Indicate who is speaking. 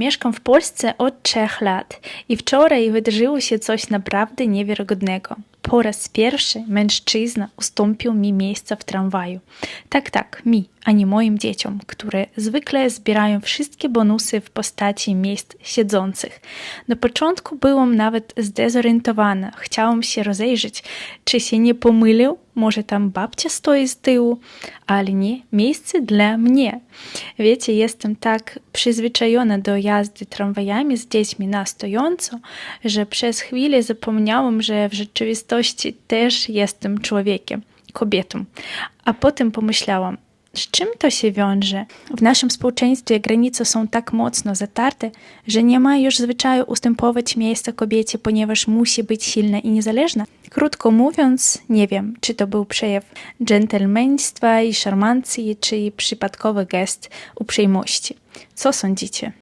Speaker 1: Mieszkam w Polsce od trzech lat i wczoraj wydarzyło się coś naprawdę niewiarygodnego. Po raz pierwszy mężczyzna ustąpił mi miejsca w tramwaju. Tak, tak, mi, a nie moim dzieciom, które zwykle zbierają wszystkie bonusy w postaci miejsc siedzących. Na początku byłam nawet zdezorientowana. Chciałam się rozejrzeć, czy się nie pomylił, może tam babcia stoi z tyłu, ale nie, miejsce dla mnie. Wiecie, jestem tak przyzwyczajona do jazdy tramwajami z dziećmi na stojąco, że przez chwilę zapomniałam, że w rzeczywistości też jestem człowiekiem, kobietą. A potem pomyślałam, z czym to się wiąże? W naszym społeczeństwie granice są tak mocno zatarte, że nie ma już zwyczaju ustępować miejsca kobiecie, ponieważ musi być silna i niezależna. Krótko mówiąc, nie wiem, czy to był przejaw dżentelmeństwa i szarmancji, czy przypadkowy gest uprzejmości. Co sądzicie?